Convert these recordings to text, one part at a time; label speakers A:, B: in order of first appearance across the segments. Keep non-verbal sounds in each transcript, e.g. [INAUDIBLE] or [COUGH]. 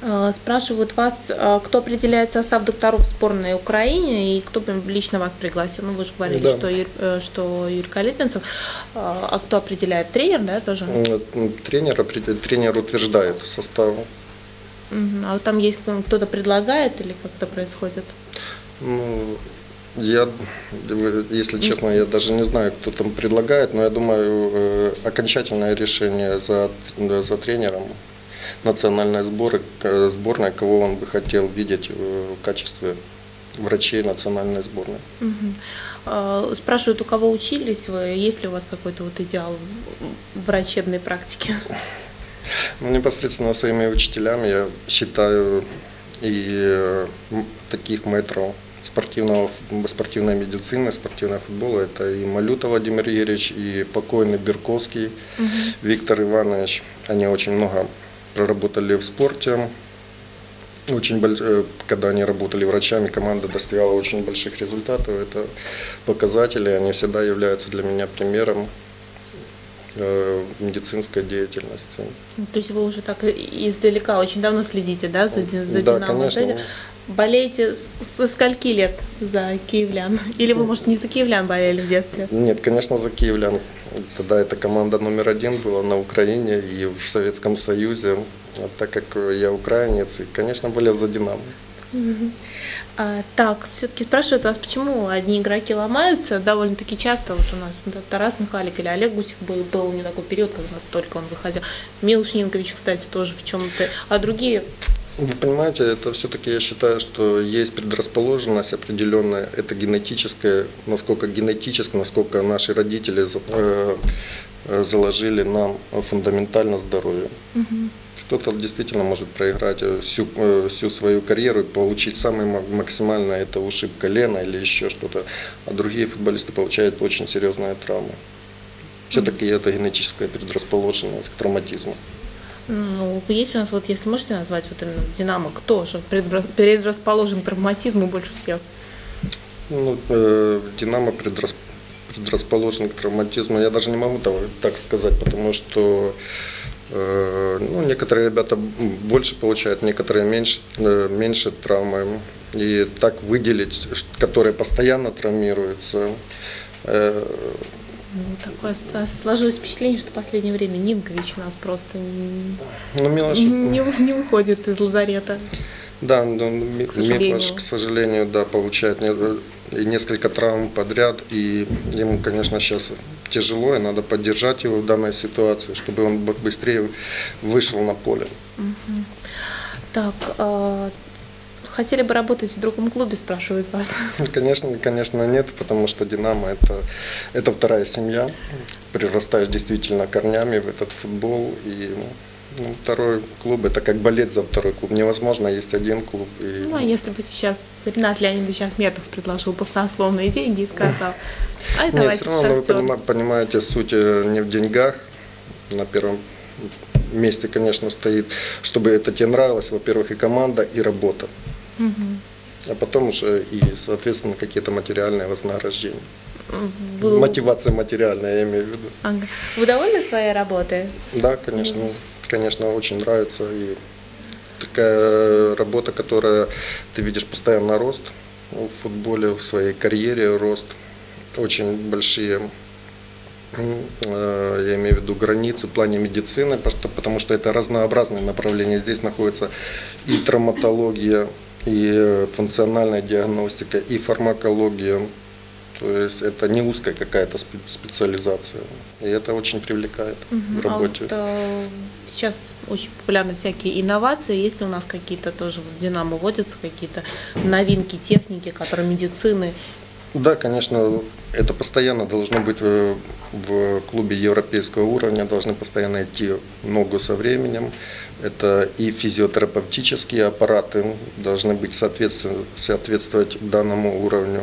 A: Э, Спрашивают вас, э, кто определяет состав докторов в сборной Украине и кто лично вас пригласил. Ну, вы же говорили,
B: Да.
A: что, Юр- э, что Юрий Калитвинцев. А кто определяет? Тренер, да, тоже?
B: М, Тренер, тренер утверждает состав.
A: А там есть кто-то предлагает или как это происходит?
B: Ну, я, если честно, я даже не знаю, кто там предлагает, но я думаю, окончательное решение за, за тренером национальной сборы, э, сборной, кого он бы хотел видеть э, в качестве врачей национальной сборной.
A: Э, Спрашивают, у кого учились вы, есть ли у вас какой-то вот идеал врачебной практике? [LAUGHS]
B: Ну, непосредственно своими учителями я считаю и э, таких метров спортивного, спортивной медицины, спортивного футбола. Это и Малюта Владимир Юрьевич, и покойный Берковский Виктор Иванович. Они очень много проработали в спорте. Очень больш- э, когда они работали врачами, команда достигала очень больших результатов. Это показатели, они всегда являются для меня примером э, медицинской деятельности.
A: Ну, То есть вы уже так издалека очень давно следите, да, за, за
B: Да,
A: Динамо?
B: конечно.
A: Болеете со скольки лет за киевлян? Или вы, может, не за киевлян болели в детстве?
B: Нет, конечно, за киевлян. Тогда эта команда номер один была на Украине и в Советском Союзе. А так как я украинец, и, конечно, болел за «Динамо».
A: А, так, все-таки спрашивают вас, почему одни игроки ломаются довольно-таки часто. Вот у нас да, Тарас Михалик или Олег Гусев был, был не такой период, когда только он выходил. Милуш Нинкович, кстати, тоже в чем-то. А другие
B: Вы понимаете, это все-таки я считаю, что есть предрасположенность определенная, это генетическая, насколько генетически, насколько наши родители э, заложили нам фундаментально здоровье. Кто-то действительно может проиграть э, всю, э, всю свою карьеру и получить самое ма- максимальное, это ушиб колена или еще что-то, а другие футболисты получают очень серьезные травмы. Все-таки это генетическая предрасположенность к травматизму.
A: Ну, есть у нас, вот если можете назвать вот именно Динамо, кто же предра- предрасположен к травматизму больше всех?
B: Ну, э, Динамо предрас- предрасположен к травматизму. Я даже не могу того- так сказать, потому что э, ну, некоторые ребята больше получают, некоторые меньше, э, меньше травмы. И так выделить, которые постоянно травмируются, э,
A: Ну, такое сложилось впечатление, что в последнее время Нинкович у нас просто не,
B: ну, Милош,
A: не, не выходит из лазарета.
B: да, Ми-
A: К сожалению.
B: Миклаш, к сожалению, да, получает несколько травм подряд, и ему, конечно, сейчас тяжело, и надо поддержать его в данной ситуации, чтобы он быстрее вышел на поле.
A: Так, а, хотели бы работать в другом клубе, спрашивают вас. [LAUGHS]
B: Конечно, конечно, нет, потому что Динамо это, это вторая семья. Прирастаешь действительно корнями в этот футбол. И ну, второй клуб это как болеть за второй клуб. Невозможно, есть один клуб. И,
A: Ну, а если бы сейчас Ренат Леонидович Ахметов предложил баснословные деньги и сказал, [LAUGHS]
B: Нет,
A: давайте
B: все
A: в
B: равно вы
A: «Шахтер».
B: понима- понимаете, суть э, не в деньгах. На первом месте, конечно, стоит, чтобы это тебе нравилось, во-первых, и команда, и работа. А потом уже и, соответственно, какие-то материальные вознаграждения.
A: Вы,
B: Мотивация материальная, я имею в виду.
A: Ага. Вы довольны своей работой?
B: Да, конечно, конечно, очень нравится. И такая работа, которая ты видишь постоянно рост в футболе, в своей карьере рост. Очень большие, э, я имею в виду, границы в плане медицины, потому что- потому что это разнообразные направления. Здесь находится и травматология, и э, функциональная диагностика, и фармакология. То есть это не узкая какая-то спе- специализация. И это очень привлекает в
A: А
B: работе.
A: вот, э, сейчас очень популярны всякие инновации. Есть ли у нас какие-то тоже в Динамо вводятся какие-то новинки техники, которые медицины?
B: Да, конечно, это постоянно должно быть э, в клубе европейского уровня, должны постоянно идти ногу со временем. Это и физиотерапевтические аппараты должны быть соответствовать, соответствовать данному уровню,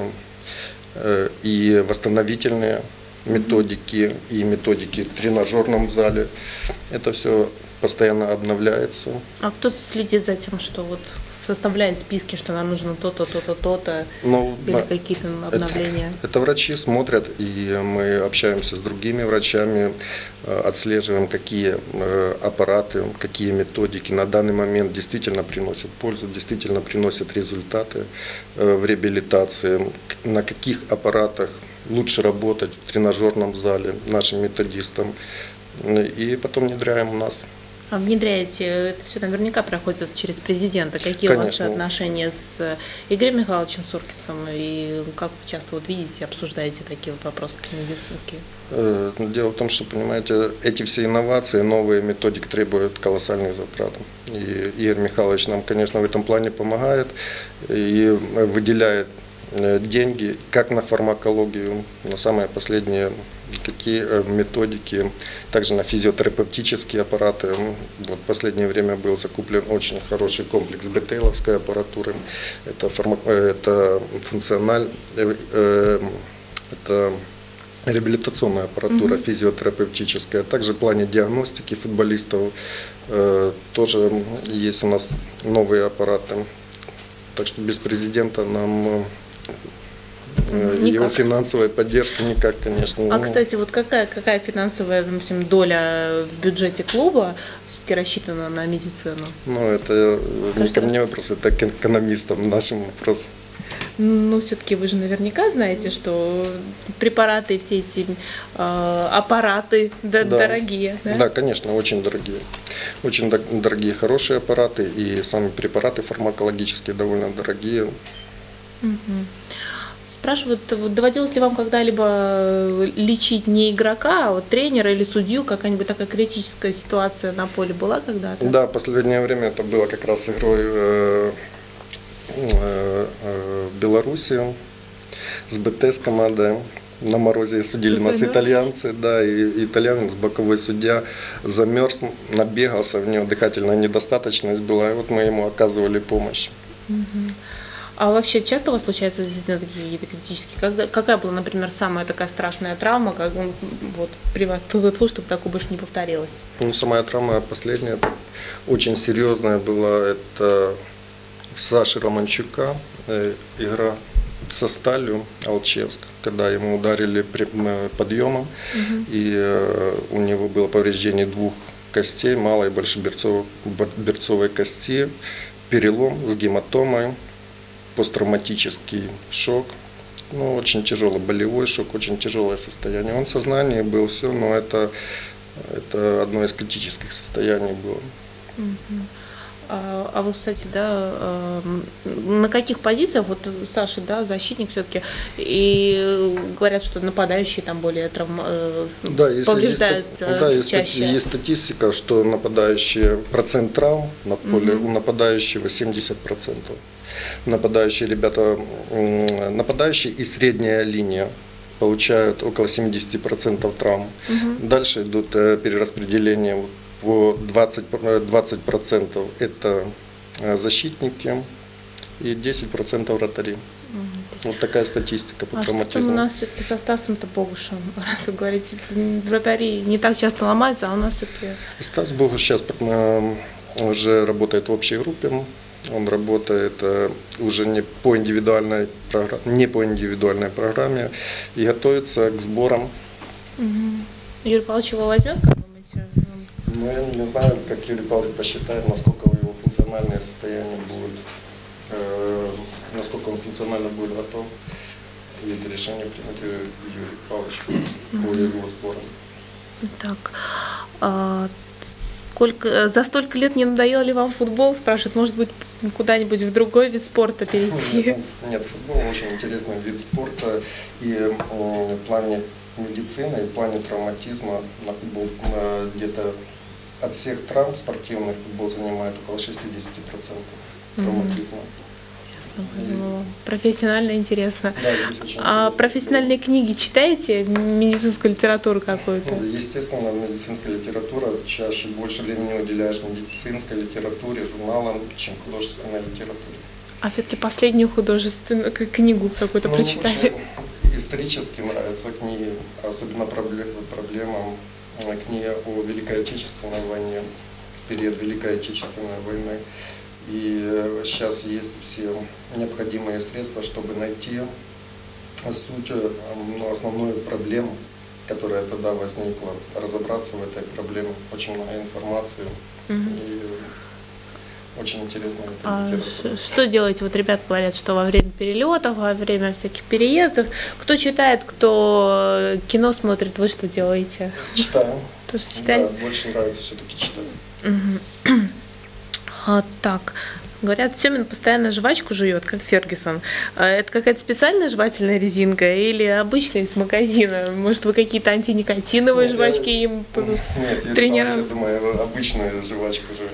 B: э, и восстановительные методики, и методики в тренажерном зале. Это все постоянно обновляется.
A: А кто следит за тем, что вот составляет списки, что нам нужно то-то, то-то, то-то,
B: Ну,
A: или
B: да,
A: какие-то обновления?
B: Это, [LAUGHS] это врачи смотрят, и мы общаемся с другими врачами, э, отслеживаем, какие э, аппараты, какие методики на данный момент действительно приносят пользу, действительно приносят результаты э, в реабилитации, на каких аппаратах лучше работать в тренажерном зале нашим методистам. И потом внедряем у нас.
A: А внедряете, это все наверняка проходит через президента. Какие у вас
B: Конечно.
A: отношения с э, Игорем Михайловичем Суркисом и как вы часто вот видите, обсуждаете такие вот вопросы медицинские?
B: Э, Дело в том, что, понимаете, эти все инновации, новые методики требуют колоссальных затрат. И Игорь Михайлович нам, конечно, в этом плане помогает и выделяет э, деньги как на фармакологию, на самые последние какие э, методики, также на физиотерапевтические аппараты. М, Вот в последнее время был закуплен очень хороший комплекс бетейловской аппаратуры. Это, фарма- э, это функциональ, э, это реабилитационная аппаратура физиотерапевтическая. Также в плане диагностики футболистов э, тоже есть у нас новые аппараты. Так что без президента нам
A: Никак.
B: его финансовая поддержка никак, конечно.
A: А,
B: ну,
A: кстати, вот какая, какая финансовая, допустим, доля в бюджете клуба все-таки рассчитана на медицину?
B: Ну, это э, не
A: Каждый
B: ко
A: раз.
B: мне вопрос, это к экономистам нашим вопрос.
A: Ну, все-таки вы же наверняка знаете, что препараты все эти э, аппараты д-
B: Да.
A: дорогие. Да?
B: Да, конечно, очень дорогие. Очень дор- дорогие, хорошие аппараты, и сами препараты фармакологические довольно дорогие.
A: Мгм. Спрашивают, вот доводилось ли вам когда-либо э, лечить не игрока, а вот тренера или судью? Какая-нибудь такая критическая ситуация на поле была когда-то?
B: Да, в последнее время это было как раз игрой э, э, э, в с БТ с командой. На морозе судили нас итальянцы, да, и итальянец, боковой судья, замерз, набегался, у него дыхательная недостаточность была, и вот мы ему оказывали помощь.
A: А вообще часто у вас случаются действительно такие какие-то критические? Когда, какая была, например, самая такая страшная травма, как м, вот при вас ПВФ, чтобы такое больше не повторилось?
B: Ну, самая травма последняя, очень серьезная была, это Саши Романчука, э, игра со сталью Алчевск, когда ему ударили подъемом, и э, у него было повреждение двух костей, малой и большеберцовой бер- берцовой кости, перелом с гематомой, посттравматический шок, ну, очень тяжелый болевой шок, очень тяжелое состояние. Он в сознании был, все, но это, это одно из критических состояний было.
A: А, а вы, кстати, да, эм, на каких позициях, вот Саша, да, защитник все-таки, и говорят, что нападающие там более травма, э,
B: Да, если есть,
A: повреждают
B: ста-
A: э,
B: да, есть,
A: чаще.
B: есть статистика, что нападающие, процент травм на поле
A: Мгм.
B: у нападающего 70%. Нападающие ребята, нападающие и средняя линия получают около 70% травм. Дальше идут э, перераспределения вот по 20%, э, 20% это э, защитники и 10% вратари. Вот такая статистика по
A: А что там у
B: травматизму.
A: нас все-таки со Стасом-то Богушем, [LAUGHS] раз вы говорите, вратари не так часто ломаются, а у нас все-таки...
B: Стас Богуш сейчас э, уже работает в общей группе. Он работает э, уже не по индивидуальной программе, не по индивидуальной программе и готовится к сборам.
A: Юрий Павлович его возьмет, как думаете?
B: Но я не знаю, как Юрий Павлович посчитает, насколько его функциональное состояние будет, э, насколько он функционально будет готов. И это решение примет Юрий Павлович по его сборам.
A: Так, а, сколько, за столько лет не надоел ли вам футбол? Спрашивают, может быть, куда-нибудь в другой вид спорта перейти?
B: Нет, нет, футбол очень интересный вид спорта. И в плане медицины, и в плане травматизма на футбол где-то от всех травм спортивный футбол занимает около 60% травматизма.
A: Ну, профессионально интересно.
B: Да,
A: А профессиональные книги читаете? Медицинскую литературу какую-то?
B: Ну, Естественно, медицинская литература, чаще больше времени уделяешь медицинской литературе, журналам, чем художественной литературе.
A: А все-таки последнюю художественную книгу какую-то
B: Ну,
A: прочитали?
B: исторически нравятся книги, особенно пробле- проблемам э, книги о Великой Отечественной войне, период Великой Отечественной войны. И э, сейчас есть все необходимые средства, чтобы найти суть, э, ну, основную проблему, которая тогда возникла, разобраться в этой проблеме. Очень много информации. И очень интересно это
A: А что делаете? Вот ребят говорят, что во время перелетов, во время всяких переездов, кто читает, кто кино смотрит, вы что делаете?
B: Читаю. [LAUGHS]
A: Тоже
B: Да, больше нравится все-таки читать. [CLEARS THROAT]
A: А, так, говорят, Семин постоянно жвачку жует, как Фергюсон. А это какая-то специальная жевательная резинка или обычная из магазина? Может, вы какие-то антиникотиновые
B: Нет,
A: жвачки
B: я-
A: им [LAUGHS]
B: Нет, я думаю, обычную жвачку жует.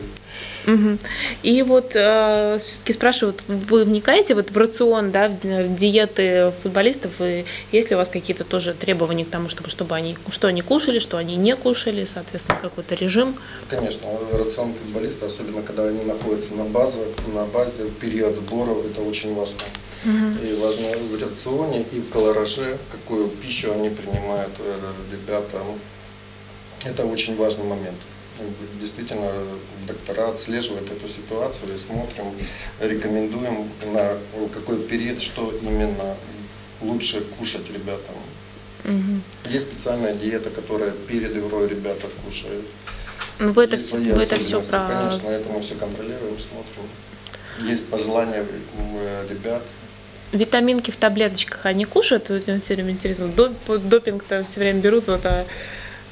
A: Мгм. И вот все-таки спрашивают, вы вникаете вот в рацион, да, в диеты футболистов, и есть ли у вас какие-то тоже требования к тому, чтобы, чтобы они, что они кушали, что они не кушали, соответственно, какой-то режим?
B: Конечно, рацион футболиста, особенно когда они находятся на базе, на базе, период сборов, это очень важно. И важно в рационе и в колораже, какую пищу они принимают, э, ребята. Это очень важный момент. Действительно, доктора отслеживают эту ситуацию и смотрим, рекомендуем на какой период, что именно лучше кушать ребятам.
A: Мгм.
B: Есть специальная диета, которая перед игрой ребята кушают.
A: Ну, вы это, все, вы это все про...
B: Конечно, это мы все контролируем, смотрим. Есть пожелания э, ребят.
A: Витаминки в таблеточках они кушают? Вот все время интересно. Доп- Допинг-то все время берут, вот, а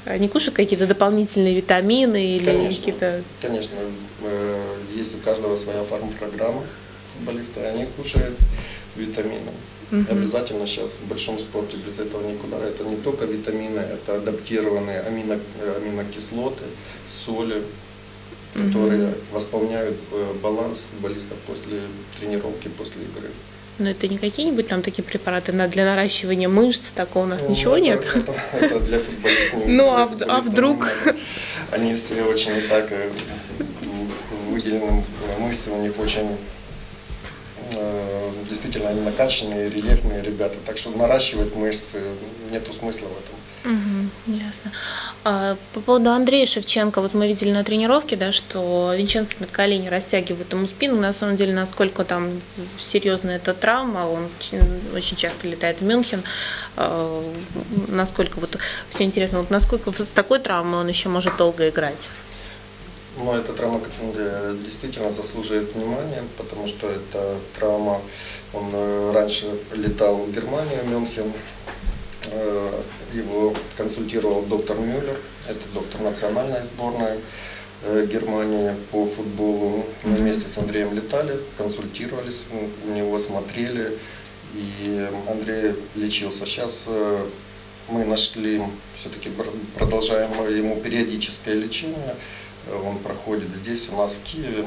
A: они кушают какие-то дополнительные витамины или какие-то...
B: Конечно, э, есть у каждого своя фарм-программа футболиста, и они кушают витамины. Обязательно сейчас в большом спорте без этого никуда. Это не только витамины, это адаптированные амино, э, аминокислоты, соли, которые восполняют э, баланс футболистов после тренировки, после игры.
A: Ну, это не какие-нибудь там такие препараты на, для наращивания мышц, такого у нас
B: Ну,
A: ничего
B: это-
A: нет?
B: Это, это для футболистов.
A: Ну, а а
B: футболистов
A: вдруг?
B: не надо. Они все очень так э, выделены, мышцы у них очень э, действительно они накачанные, рельефные ребята. Так что наращивать мышцы нету смысла в этом.
A: Мгм, ясно. А, по поводу Андрея Шевченко, вот мы видели на тренировке, да, что Винченцо Меткалини растягивает ему спину. На самом деле, насколько там серьезная эта травма, он очень, часто летает в Мюнхен. А, насколько вот все интересно, вот насколько с такой травмой он еще может долго играть?
B: Но эта травма действительно заслуживает внимания, потому что это травма, он э, раньше летал в Германию, в Мюнхен, его консультировал доктор Мюллер, это доктор национальной сборной э, Германии по футболу. Мы вместе с Андреем летали, консультировались, у него смотрели, и Андрей лечился. Сейчас э, мы нашли, все-таки продолжаем ему периодическое лечение. Э, Он проходит здесь, у нас в Киеве.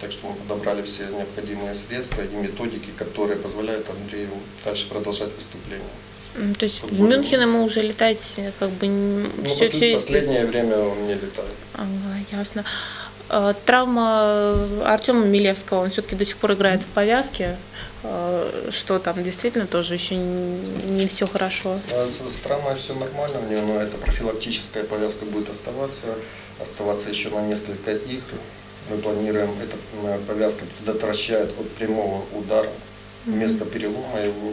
B: Так что мы подобрали все необходимые средства и методики, которые позволяют Андрею дальше продолжать выступление.
A: То есть в
B: Футбольный.
A: Мюнхен ему уже летать э, как бы
B: Ну,
A: все,
B: после- последнее время он не летает.
A: Ага, ясно. А, Травма Артема Милевского, он все-таки до сих пор играет в повязке. Что там действительно тоже еще не все хорошо.
B: А с- травмой все нормально у него, но эта профилактическая повязка будет оставаться, оставаться еще на несколько игр. Мы планируем, эта повязка предотвращает от прямого удара вместо перелома его.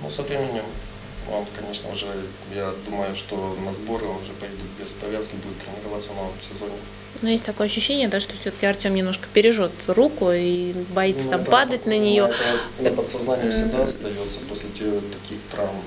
B: Ну, со временем он, конечно, уже, я думаю, что на сборы он уже поедет без повязки, будет тренироваться в новом сезоне.
A: Но есть такое ощущение, да, что все-таки Артем немножко бережет руку и боится
B: Ну,
A: там
B: это
A: падать на нее.
B: это на подсознании всегда остается после таких травм.